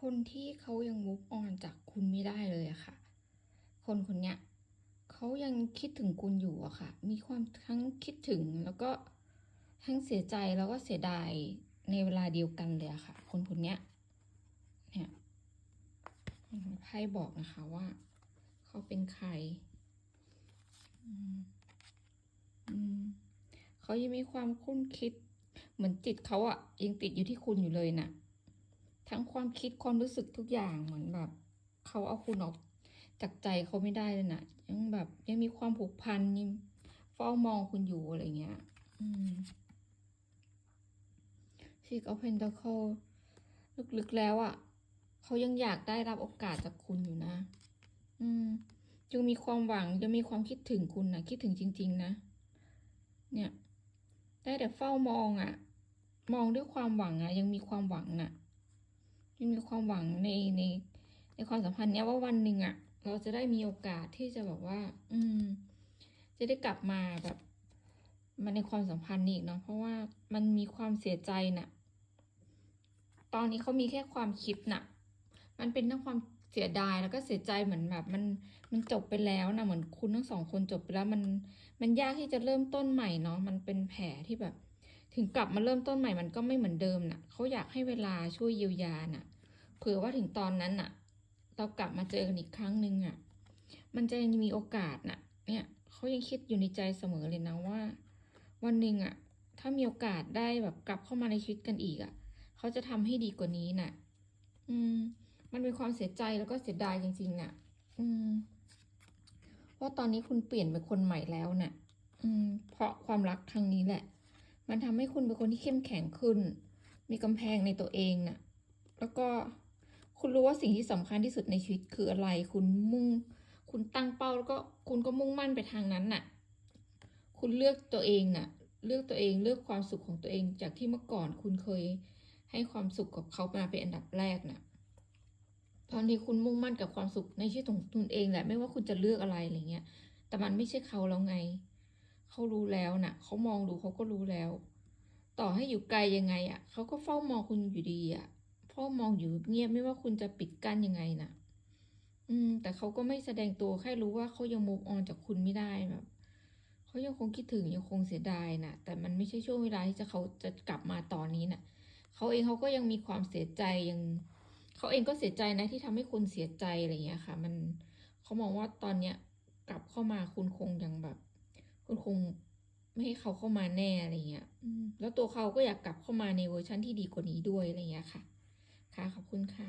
คนที่เขายัง move on จากคุณไม่ได้เลยอะค่ะ คนคนเนี้ยเขายังคิดถึงคุณอยู่อะค่ะ มีความทั้งคิดถึงแล้วก็ทั้งเสียใจแล้วก็เสียดายในเวลาเดียวกันเลยอะค่ะ คนคนเนี้ยเนี่ยไพ่บอกนะคะว่า เขาเป็นใครเขายังมีความคุ้นคิด เหมือนจิตเขาอะยังติดอยู่ที่คุณอยู่เลยน่ะ ทั้งความคิดความรู้สึกทุกอย่างเหมือนแบบเขาเอาคุณออกจากใจเขาไม่ได้เลยนะยังแบบยังมีความผูกพันยังเฝ้ามองคุณอยู่อะไรเงี้ย อืม Six of Pentacle ลึกๆแล้วอะ่ะเขายังอยากได้รับโอกาสจากคุณอยู่นะ อืมยังมีความหวังยังมีความคิดถึงคุณนะคิดถึงจริง ๆ นะ เนี่ย ได้แต่เฝ้ามองอะ่ะ มองด้วยความหวังอะ่ะ ยังมีความหวังน่ะ ยังมีความหวังในในในความสัมพันธ์เนี้ยว่าวันหนึ่งอะ่ะเราจะได้มีโอกาสที่จะแบบว่า อืม จะได้กลับมาแบบมาในความสัมพันธ์นี้อีกเนาะเพราะว่ามันมีความเสียใจน่ะ ตอนนี้เขามีแค่ความคิดน่ะ มันเป็นทั้งความเสียดายแล้วก็เสียใจเหมือนแบบ มันมันจบไปแล้วนะเหมือนคุณทั้งสองคนจบไปแล้ว มันมันยากที่จะเริ่มต้นใหม่เนาะมันเป็นแผลที่แบบ ถึงกลับมาเริ่มต้นใหม่มันก็ไม่เหมือนเดิมน่ะเขาอยากให้เวลาช่วยเยียวยาน่ะ เผื่อว่าถึงตอนนั้นน่ะ เรากลับมาเจอกันอีกครั้งหนึ่งอะ มันจะยังมีโอกาสน่ะ เนี่ยเขายังคิดอยู่ในใจเสมอเลยนะว่า วันหนึ่งอะ ถ้ามีโอกาสได้แบบกลับเข้ามาในชีวิตกันอีกอะเขาจะทำให้ดีกว่านี้น่ะ อืม มันเป็นความเสียใจแล้วก็เสียดายจริงๆน่ะ อืมว่าตอนนี้คุณเปลี่ยนเป็นคนใหม่แล้วน่ะ อืม เพราะความรักครั้งนี้แหละ มันทำให้คุณเป็นคนที่เข้มแข็งขึ้น มีกำแพงในตัวเองน่ะ แล้วก็คุณรู้ว่าสิ่งที่สำคัญที่สุดในชีวิตคืออะไร คุณมุ่ง คุณตั้งเป้าแล้วก็คุณก็มุ่งมั่นไปทางนั้นน่ะ คุณเลือกตัวเองน่ะ เลือกตัวเอง เลือกความสุขของตัวเอง จากที่เมื่อก่อนคุณเคยให้ความสุขกับเขามาเป็นอันดับแรกน่ะ ตอนนี้คุณมุ่งมั่นกับความสุขในชีวิตของคุณเองแหละ ไม่ว่าคุณจะเลือกอะไรอะไรเงี้ย แต่มันไม่ใช่เขาแล้วไง เขารู้แล้วน่ะเขามองดูเขาก็รู้แล้ว ต่อให้อยู่ไกลยังไงอะเขาก็เฝ้ามองคุณอยู่ดีอะเฝ้ามองอยู่เงียบไม่ว่าคุณจะปิดกั้นยังไงน่ะ อืม แต่เขาก็ไม่แสดงตัวแค่รู้ว่าเขายังมูฟออนจากคุณไม่ได้แบบเขายังคงคิดถึงยังคงเสียดายน่ะ แต่มันไม่ใช่ช่วงเวลาที่จะเขาจะกลับมาตอนนี้น่ะเขาเองเขาก็ยังมีความเสียใจยังเขาเองก็เสียใจนะที่ทำให้คุณเสียใจอะไรอย่างเงี้ยค่ะ มันเขามองว่าตอนเนี้ยกลับเข้ามาคุณคงยังแบบ คุณคงไม่ให้เขาเข้ามาแน่อะไรเงี้ยแล้วตัวเขาก็อยากกลับเข้ามาในเวอร์ชันที่ดีกว่านี้ด้วยอะไรเงี้ยค่ะ ค่ะขอบคุณค่ะ